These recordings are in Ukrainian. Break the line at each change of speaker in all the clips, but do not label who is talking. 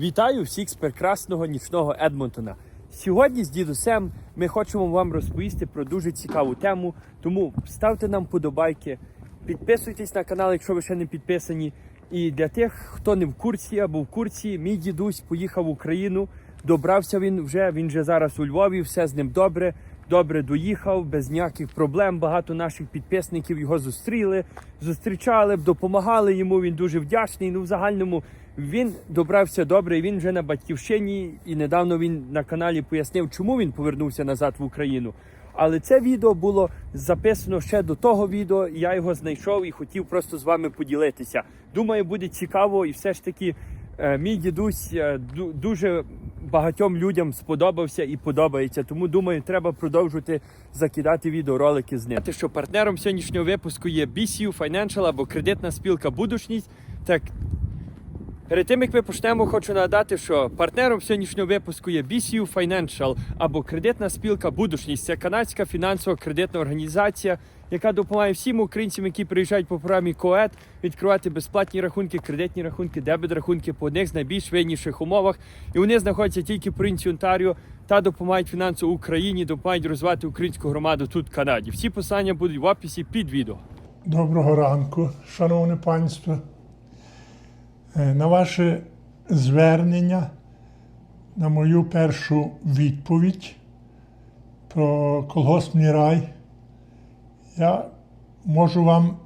Вітаю всіх з прекрасного нічного Едмонтона. Сьогодні з дідусем ми хочемо вам розповісти про дуже цікаву тему. Тому ставте нам подобайки, підписуйтесь на канал, якщо ви ще не підписані. І для тих, хто не в курсі або в курсі, мій дідусь поїхав в Україну. Добрався він вже. Він вже зараз у Львові, все з ним добре. Добре доїхав, без ніяких проблем. Багато наших підписників його зустріли, зустрічали, допомагали йому. Він дуже вдячний. Ну, в загальному він добрався добре. Він вже на батьківщині. І недавно він на каналі пояснив, чому він повернувся назад в Україну. Але це відео було записано ще до того відео. і Я його знайшов і хотів просто з вами поділитися. Думаю, буде цікаво, і все ж таки е, мій дідусь е, дуже багатьом людям сподобався і подобається. Тому думаю, треба продовжувати закидати відеоролики з ним. Що партнером сьогоднішнього випуску є BCU Financial або кредитна спілка Будучність. Так Перед тим як ми почнемо, хочу нагадати, що партнером сьогоднішнього випуску є BCU Financial або кредитна спілка Будучність. Це канадська фінансова кредитна організація, яка допомагає всім українцям, які приїжджають по програмі КОЕД, відкривати безплатні рахунки, кредитні рахунки, дебет рахунки по одних з найбільш вигідніших умовах. І вони знаходяться тільки в провінції Онтаріо та допомагають фінансово Україні, допомагають розвивати українську громаду тут в Канаді. Всі посилання будуть в описі під відео.
Доброго ранку, шановне панство. Е, На ваше звернення, на мою першу відповідь про колгоспний рай, я можу вам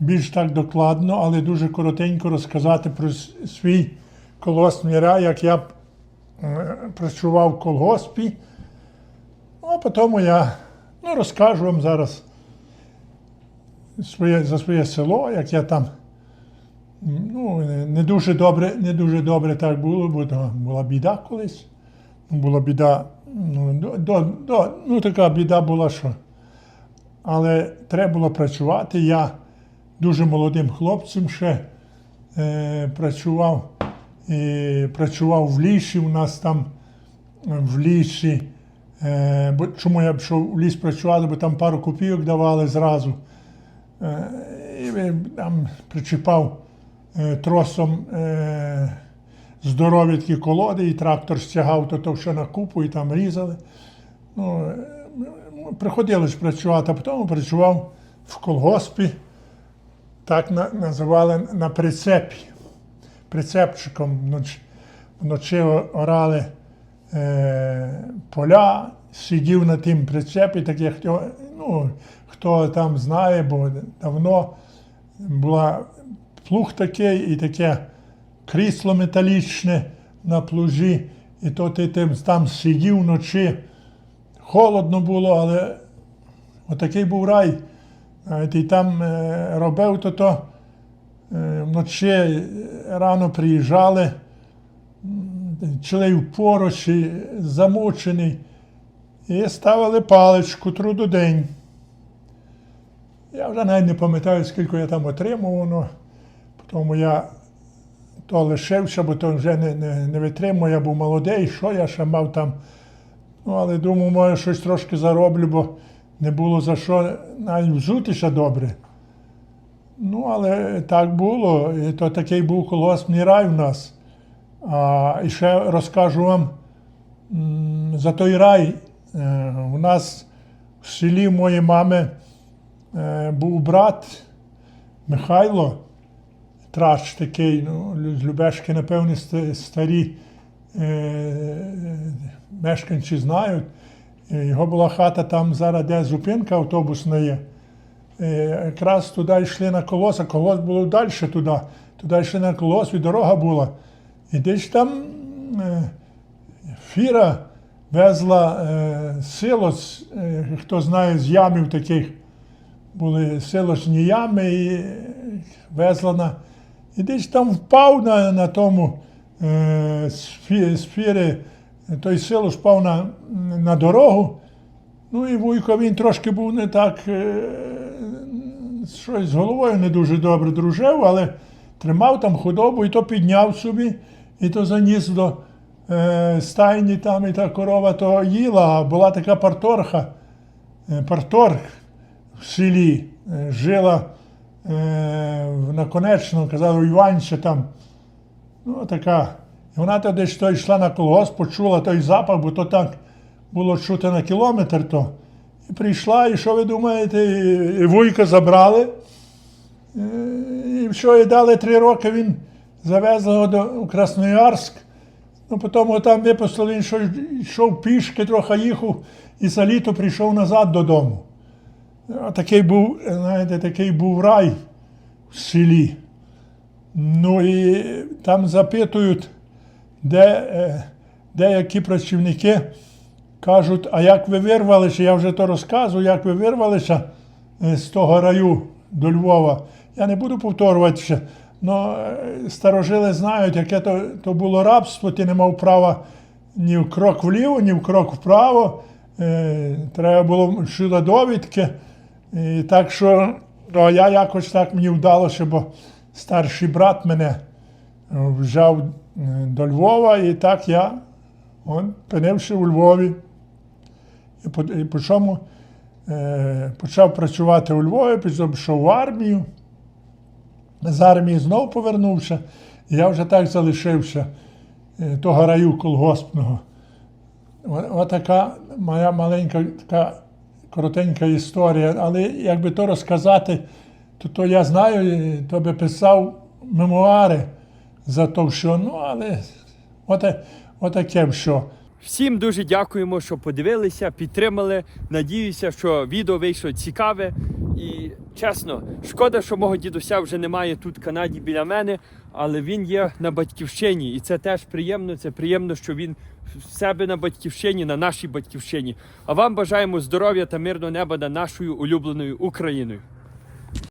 більш так докладно, але дуже коротенько розказати про свій колгоспний рай, як я е, працював в колгоспі. Ну, а потім я ну, розкажу вам зараз своє, за своє село, як я там. Ну, не дуже добре, не дуже добре так було, бо була біда колись. Ну, Була біда, ну, до, до, ну така біда була, що. Але треба було працювати. Я дуже молодим хлопцем ще е, працював. І працював в лісі. У нас там в лісі. Е, бо, чому я пішов в ліс працювати, бо там пару копійок давали зразу. Е, і там причіпав е, тросом е, здорові такі колоди, і трактор стягав то, то що на купу, і там різали. Ну, е, приходилось працювати, а потім працював в колгоспі, так на, називали на прицепі. Прицепчиком вночі орали е, поля, сидів на тим прицепі, так як ну, хто там знає, бо давно була плуг такий і таке крісло металічне на плужі, і то ти там сидів вночі. Холодно було, але отакий був рай. І там е, робив то, то е, вночі рано приїжджали, чоловік пороші, замучений, і ставили паличку трудодень. Я вже навіть не пам'ятаю, скільки я там отримав, ну, тому я то лишився, бо то вже не, не, не витримав, я був молодий, що я ще мав там. Ну, але думав, може, щось трошки зароблю, бо не було за що навіть взутися добре. Ну, але так було. І то такий був колосний рай у нас. А, і ще розкажу вам за той рай. Е, у нас в селі моєї мами е, був брат Михайло, трач такий, ну, з Любешки, напевне, старі е, мешканці знають. Е, Його була хата там зараз, де зупинка автобусна є. Е, Якраз туди йшли на колос, а колос було далі туди. Туди йшли на колос, і дорога була. І десь там е, фіра везла силос, е, хто знає, з ямів таких були силосні ями і везла на. І десь там впав на, на тому е, фіри, той силос впав на, на дорогу. Ну і вуйко він трошки був не так, е, щось з головою не дуже добре дружив, але тримав там худобу і то підняв собі, і то заніс до е, стайні там, і та корова то їла, а була така парторха, е, парторг в селі, е, жила е, в наконечному, казали, у Іванча там, ну така І вона тоді ж то йшла на колгосп, почула той запах, бо то так було чути на кілометр. то. І прийшла, і що ви думаєте, і, вуйка забрали. Е, І що і дали три роки, він завезли його до у Красноярськ. Ну, потім там випустили, він що йшов пішки, трохи їхав, і за літо прийшов назад додому. Такий був, знаєте, такий був рай в селі. Ну і там запитують, де е, деякі працівники кажуть, а як ви вирвалися, я вже то розказую, як ви вирвалися е, з того раю до Львова. Я не буду повторюватися, але старожили знають, яке то, то було рабство, ти не мав права ні в крок вліво, ні в крок вправо. Е, треба було шила довідки. І так що ну, я якось так мені вдалося, бо старший брат мене е, взяв е, до Львова, і так я он, опинився у Львові. І по, і по чому е, почав працювати у Львові, потім пішов в армію. З армії знов повернувся, і я вже так залишився е, того раю колгоспного. Отака моя маленька така коротенька історія. Але якби то розказати, то, то я знаю, то би писав мемуари за то, що ну, але оте, отаке що.
Всім дуже дякуємо, що подивилися, підтримали. Надіюся, що відео вийшло цікаве. Чесно, шкода, що мого дідуся вже немає тут в Канаді біля мене, але він є на батьківщині. І це теж приємно. Це приємно, що він в себе на батьківщині, на нашій батьківщині. А вам бажаємо здоров'я та мирного неба над нашою улюбленою Україною.